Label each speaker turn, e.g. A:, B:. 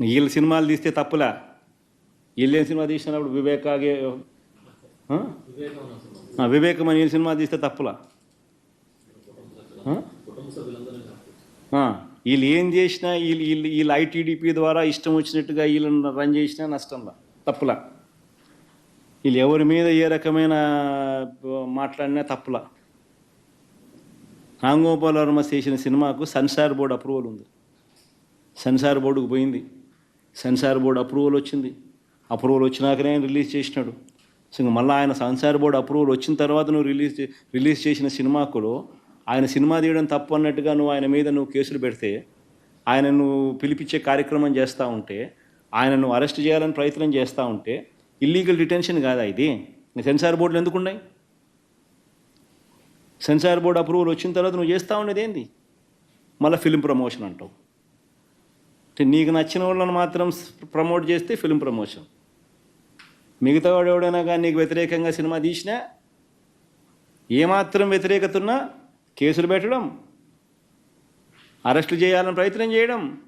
A: వీళ్ళ సినిమాలు తీస్తే తప్పులా? వీళ్ళు ఏం సినిమా తీసినప్పుడు వివేకాగే వివేకం అని వీళ్ళ సినిమా తీస్తే తప్పులా? వీళ్ళు ఏం చేసినా వీళ్ళు వీళ్ళు వీళ్ళు ఐటీడీపీ ద్వారా ఇష్టం వచ్చినట్టుగా వీళ్ళని రన్ చేసినా నష్టంలా? తప్పులా? వీళ్ళు ఎవరి మీద ఏ రకమైన మాట్లాడినా తప్పులా? రాంగోపాల్ వర్మ చేసిన సినిమాకు సన్సార్ బోర్డు అప్రూవల్ ఉంది. సెన్సార్ బోర్డుకు పోయింది. సెన్సార్ బోర్డు అప్రూవల్ వచ్చింది. అప్రూవల్ వచ్చినాకనే ఆయన రిలీజ్ చేసినాడు. సో మళ్ళీ ఆయన సెన్సార్ బోర్డు అప్రూవల్ వచ్చిన తర్వాత నువ్వు రిలీజ్ రిలీజ్ చేసిన సినిమాకులో ఆయన సినిమా తీయడం తప్పు అన్నట్టుగా నువ్వు ఆయన మీద నువ్వు కేసులు పెడితే ఆయన నువ్వు పిలిపించే కార్యక్రమం చేస్తూ ఉంటే ఆయన నువ్వు అరెస్ట్ చేయాలని ప్రయత్నం చేస్తూ ఉంటే ఇల్లీగల్ డిటెన్షన్ కాదా ఇది? సెన్సార్ బోర్డులు ఎందుకు ఉన్నాయి సెన్సార్ బోర్డు అప్రూవల్ వచ్చిన తర్వాత నువ్వు చేస్తూ ఉండేది ఏంది? మళ్ళీ ఫిలిం ప్రమోషన్ అంటావు. నీకు నచ్చిన వాళ్ళని మాత్రం ప్రమోట్ చేస్తే ఫిల్మ్ ప్రమోషన్ మిగతా వాడు ఎవడైనా కానీ నీకు వ్యతిరేకంగా సినిమా తీసినా ఏమాత్రం వ్యతిరేకత ఉన్నా కేసులు పెట్టడం అరెస్టులు చేయాలని ప్రయత్నం చేయడం